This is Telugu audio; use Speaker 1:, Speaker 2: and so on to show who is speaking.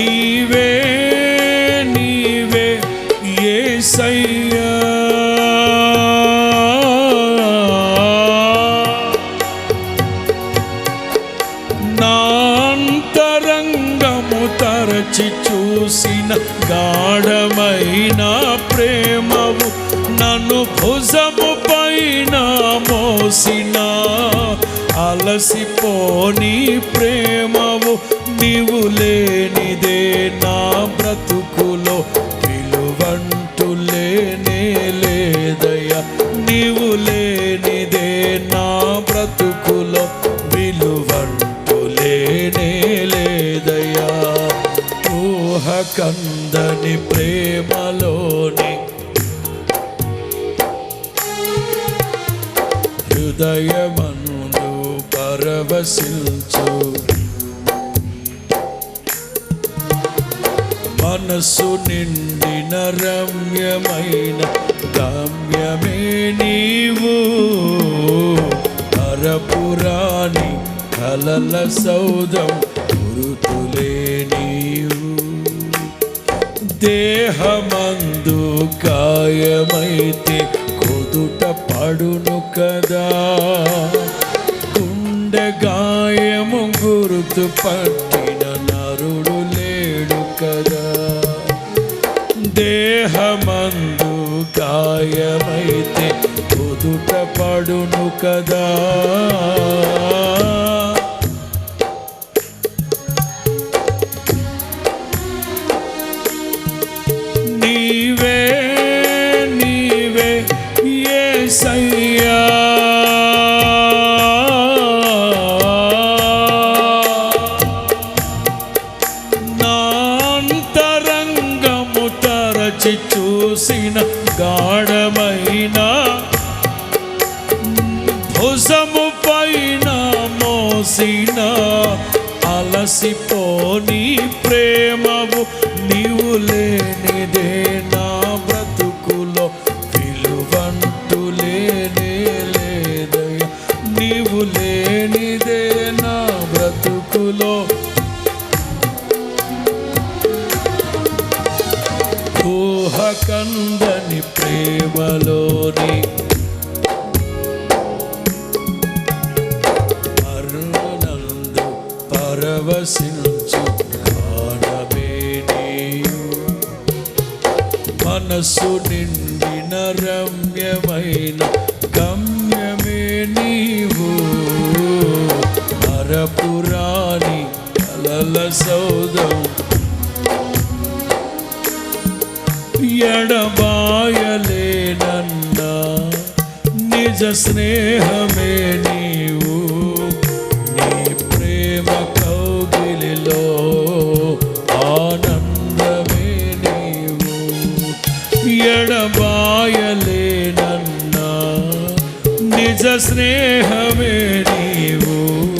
Speaker 1: నీవే నీవే ఏసయ్యా. నాంతరంగము తరచి చూసిన గాఢమైన ప్రేమవు నన్ను భుజము పైన మోసిన అలసిపోని ప్రేమవు నీవు లేనిదే నా బ్రతుకులో విలువంటూ లేనే లేదయ్యా. నీవు లేనిదే నా బ్రతుకులో విలువంటూ లేనే లేదయ్యా. ఊహ కందని ప్రేమలోని హృదయమను పరవశించు. మనసు నిండిన రమ్యమైన గమ్యమే నీవు. అరపురాణి కలల సౌదం గురుతులే నీవు. దేహమందు కాయమైతే కొదుట పడును కదా. గుండె గాయము గుర్తు పట్టిన నరుడు లేడు కదా. దేహమందు గాయమైతే పొదుట పడును కదా నీవే నీవే ఏ సై చూసిన గాఢమైన భుజము పైన మోసిన అలసిపోని ప్రేమవు నీవు లేనిదేనా ఊహకందని ప్రేమలోని అరుణనందు పరవశించు నీవు. మనసు నిండిన రమ్యమైన గమ్యమే నీవు. అరపురాణి కలల సౌదం ఎడబాయలేనన్నా. నిజ స్నేహమే నీవు. నీ ప్రేమ కౌగిలిలో ఆనందమే నీవు. ఎడబాయలేనన్నా. నిజ స్నేహమే నీవు.